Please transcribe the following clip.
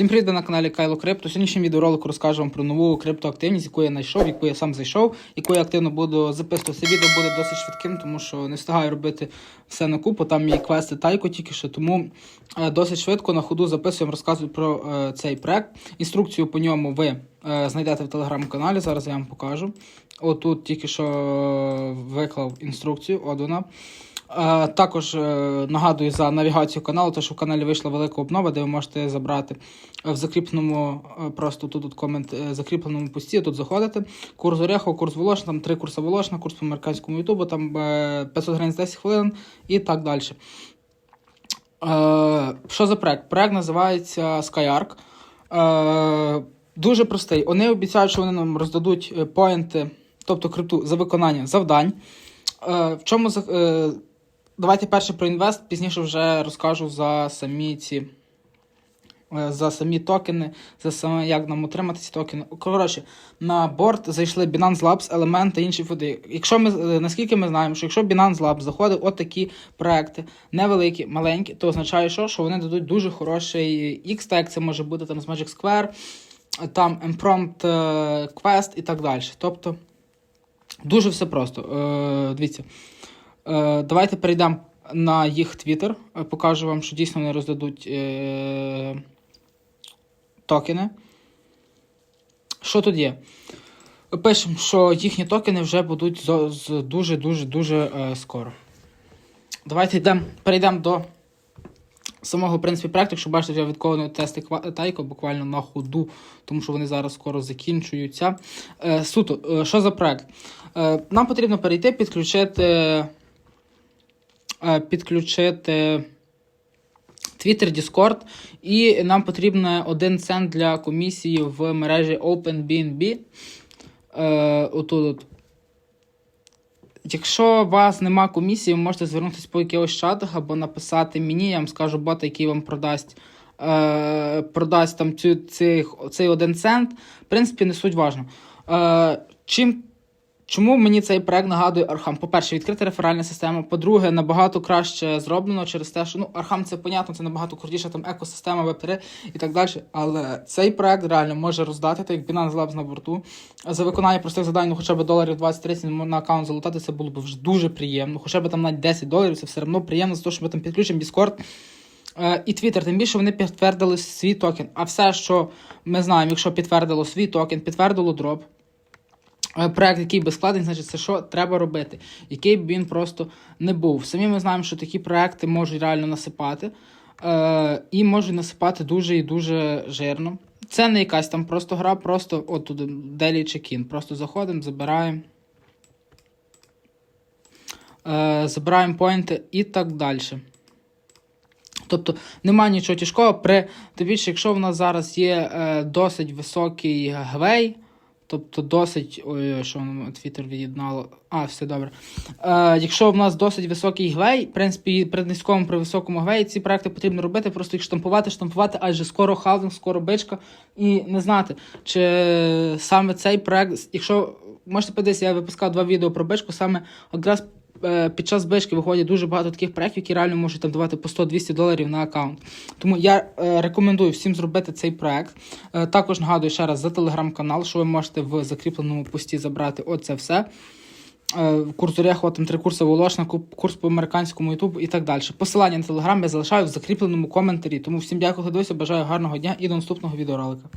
Всім привіт на каналі Кайло Крипто. Сьогоднішньому відеоролику розкажу вам про нову криптоактивність, яку я знайшов, яку я сам зайшов, яку я активно буду записувати. Це відео буде досить швидким, тому що не встигаю робити все на купу. Там є квести тайко тільки що, тому е, досить швидко на ходу записуємо, розказую про е, цей проект. Інструкцію по ньому ви е, знайдете в телеграм-каналі. Зараз я вам покажу. Отут тільки що виклав інструкцію. От вона. Е, Також е, нагадую за навігацію каналу, тому що в каналі вийшла велика обнова, де ви можете забрати е, в закріпленому, просто тут, тут комент, закріпленому пості, тут заходите. Курс Орехова, курс Волошна, там три курси Волошна, курс по американському Ютубу, там е, 500 гривень за 10 хвилин і так далі. Що за проект? Проект називається SkyArk. Дуже простий. Вони обіцяють, що вони нам роздадуть поінти, тобто крипту за виконання завдань. В чому Давайте перше про інвест, пізніше вже розкажу за самі ці. е, За самі токени, за саме як нам отримати ці токени. Коротше, на борт зайшли Binance Labs, Element та інші фоди. Якщо ми е, наскільки ми знаємо, що якщо Binance Labs заходить от такі проекти, невеликі, маленькі, то означає, що, що вони дадуть дуже хороший X-Tag, це може бути там з Magic Square, там Emprompt е, Quest і так далі. Тобто дуже все просто. Е, Дивіться. Е, Давайте перейдемо на їх. Е, Покажу вам, що дійсно вони роздадуть е, токени. Що тут є? Пишемо, що їхні токени вже будуть з дуже-дуже-дуже е, скоро. Давайте йдемо, перейдемо до самого принципі, проекту. Якщо бачите, я відкований тести тайко буквально на ходу, тому що вони зараз скоро закінчуються. Суто, що за проект? Нам потрібно перейти, підключити, підключити Twitter, Discord, і нам потрібно один цент для комісії в мережі OpenBNB. Е, отут. Якщо у вас нема комісії, ви можете звернутися по якихось чатах або написати мені, я вам скажу бота, який вам продасть, е, продасть там цю, цих, цей один цент. В принципі, не суть важно. Е, чим, чому мені цей проект нагадує Архам? По-перше, відкрита реферальна система. По-друге, набагато краще зроблено через те, що ну, Архам це понятно, це набагато крутіша там екосистема Web3 і так далі. Але цей проект реально може роздати, так як Binance Labs на борту. За виконання простих завдань, ну хоча б доларів 20-30 на аккаунт залутати, це було б вже дуже приємно. Хоча б там навіть 10 доларів, це все одно приємно за те, що ми там підключимо Discord е, і Twitter. Тим більше вони підтвердили свій токен. А все, що ми знаємо, якщо підтвердило свій токен, підтвердило дроп. Е, Проект, який безскладний, значить, це що треба робити, який б він просто не був. Самі ми знаємо, що такі проекти можуть реально насипати, е, і можуть насипати дуже і дуже жирно. Це не якась там просто гра, просто от туди Daily Check-in. Просто заходимо, забираємо. Е, забираємо поінти і так далі. Тобто немає нічого тяжкого. При тим більше, якщо в нас зараз є е, досить високий гвей, тобто досить. Ой, що Твіттер від'єднало. А, все добре. Е, якщо в нас досить високий гвей, в принципі, при низькому, при високому гвеї ці проекти потрібно робити, просто їх штампувати, штампувати, адже скоро халдинг, скоро бичка. І не знати, чи саме цей проект, якщо можете подивитися, я випускав два відео про бичку, саме якраз під час бички виходять дуже багато таких проєктів, які реально можуть там давати по 100-200 доларів на аккаунт. Тому я е, рекомендую всім зробити цей проект. Е, також нагадую ще раз за телеграм-канал, що ви можете в закріпленому пості забрати оце все. Е, Курс Орехова, там три курси Волошна, курс по американському Ютубу і так далі. Посилання на телеграм я залишаю в закріпленому коментарі. Тому всім дякую, дивився, бажаю гарного дня і до наступного відеоролика.